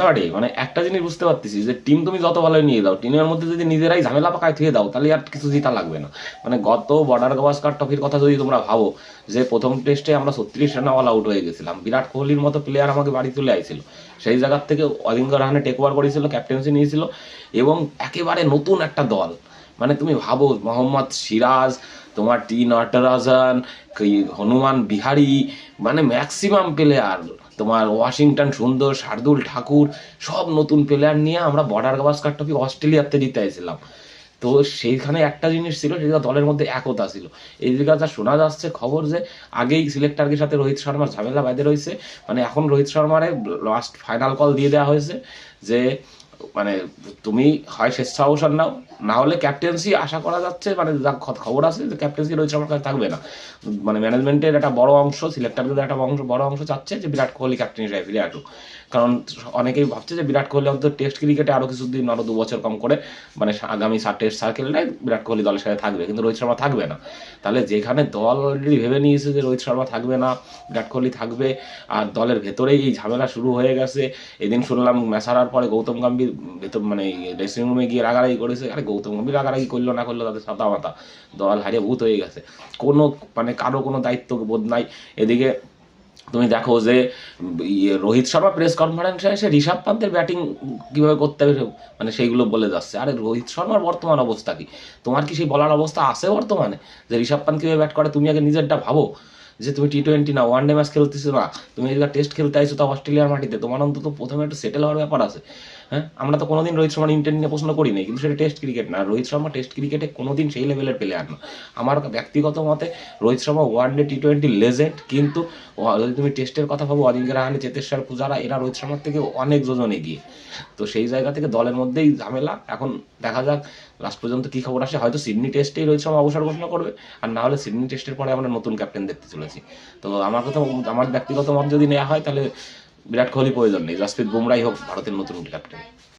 না রে মানে একটা জিনিস বুঝতে পারতেছি যে টিম তুমি যত ভালো নিয়ে দাও টিমের মধ্যে যদি নিজেরাই ঝামেলা পাকায় থুয়ে দাও, তাহলে আর কিছু জিতা লাগবে না। মানে গত বর্ডার গাভাস্কার ট্রফির কথা যদি তোমরা ভাবো, যে প্রথম টেস্টে আমরা ছত্রিশ রান অল আউট হয়ে গেছিলাম, বিরাট কোহলির মতো প্লেয়ার আমাকে বাড়ি তুলে আইছিল। সেই জায়গার থেকে অজিঙ্ক রাহানে টেক ওভার করেছিল ক্যাপ্টেন্সি নিয়েছিল, এবং একেবারে নতুন একটা দল। মানে তুমি ভাবো, মোহাম্মদ সিরাজ, তোমার টি নটরাজন হনুমান বিহারি মানে ম্যাক্সিমাম প্লেয়ার তোমার ওয়াশিংটন সুন্দর, শার্দুল ঠাকুর, সব নতুন প্লেয়ার নিয়ে আমরা বর্ডার গাভাস্কার ট্রফি অস্ট্রেলিয়াতে জিতে আসছিলাম তো সেইখানে একটা জিনিস ছিল, সেটা দলের মধ্যে একতা ছিল। এই দিকে যা শোনা যাচ্ছে খবর যে, আগেই সিলেক্টারের সাথে রোহিত শর্মার ঝামেলা বাইরে রয়েছে। মানে এখন রোহিত শর্মারে লাস্ট ফাইনাল কল দিয়ে দেওয়া হয়েছে যে মানে তুমি হয় স্বেচ্ছাবসর নাও না হলে ক্যাপ্টেন্সি আশা করা যাচ্ছে মানে যা খবর আছে যে ক্যাপ্টেন্সি রোহিত শর্মার কাছে থাকবে না। মানে ম্যানেজমেন্টের একটা বড় অংশ সিলেক্টারদের একটা অংশ, বড় অংশ চাচ্ছে যে বিরাট কোহলি ক্যাপ্টেন হিসেবে ফিরে আসুক। কারণ অনেকেই ভাবছে যে বিরাট কোহলি অন্তত টেস্ট ক্রিকেটে আরও কিছুদিন আরও দু বছর কম করে মানে আগামী টেস্ট সার্কেলে বিরাট কোহলি দলের সাথে থাকবে, কিন্তু রোহিত শর্মা থাকবে না। তাহলে যেখানে দল অলরেডি ভেবে নিয়েছে যে রোহিত শর্মা থাকবে না, বিরাট কোহলি থাকবে, আর দলের ভেতরেই এই ঝামেলা শুরু হয়ে গেছে, এদিন শুনলাম ম্যাচ হারার পরে গৌতম গম্ভীর ভেতর মানে ড্রেসিং রুমে গিয়ে রাগারাগি করেছে? আরে গৌতম গম্ভীর রাগারাগি করল না করল তাদের সাদা মাথা। দল হারিয়ে ভূত হয়ে গেছে। কোনো মানে কারও কোনো দায়িত্ব বোধ নাই। এদিকে তুমি দেখো যে ইয়ে রোহিত শর্মা প্রেস কনফারেন্সে এসে ঋষভ পান্তের ব্যাটিং কীভাবে করতে হবে মানে সেইগুলো বলে যাচ্ছে। আরে রোহিত শর্মার বর্তমান অবস্থা কি? তোমার কি সেই বলার অবস্থা আছে বর্তমানে? যে ঋষভ পান্ত কীভাবে ব্যাট করে? তুমি আগে নিজেরটা ভাবো। যে তুমি টি টোয়েন্টি না ওয়ান ডে ম্যাচ খেলতেছো না। তুমি এদিকে টেস্ট খেলতে আইছো তা অস্ট্রেলিয়ার মাটিতে, তোমার অন্তত প্রথমে একটু সেটেল হওয়ার ব্যাপার আছে। হ্যাঁ? আমরা তো কোনোদিন রোহিত শর্মার ইন্টেন্ট নিয়ে প্রশ্ন করি নাই কিন্তু সেটা টেস্ট ক্রিকেট না। রোহিত শর্মা টেস্ট ক্রিকেটে কোনোদিন সেই লেভেলের প্লেয়ার না। আমার ব্যক্তিগত মতে, Rohit Sharma one day T twenty legend কিন্তু যদি তুমি টেস্টের কথা ভাবো অজিঙ্ক্য রাহানে চেতেশ্বর পূজারা, এরা রোহিত শর্মার থেকে অনেক যোজন এগিয়ে। তো সেই জায়গা থেকে দলের মধ্যেই ঝামেলা। এখন দেখা যাক লাস্ট পর্যন্ত কী খবর আসে। হয়তো সিডনি টেস্টেই রোহিত শর্মা অবসর ঘোষণা করবে, আর না হলে সিডনি টেস্টের পরে আমরা নতুন ক্যাপ্টেন দেখতে চলেছি। তো আমার কথা, আমার ব্যক্তিগত মত যদি নেওয়া হয়, তাহলে বিরাট কোহলি প্রয়োজন নেই জাসপ্রীত বুমরাই হোক ভারতের নতুন ক্যাপ্টেন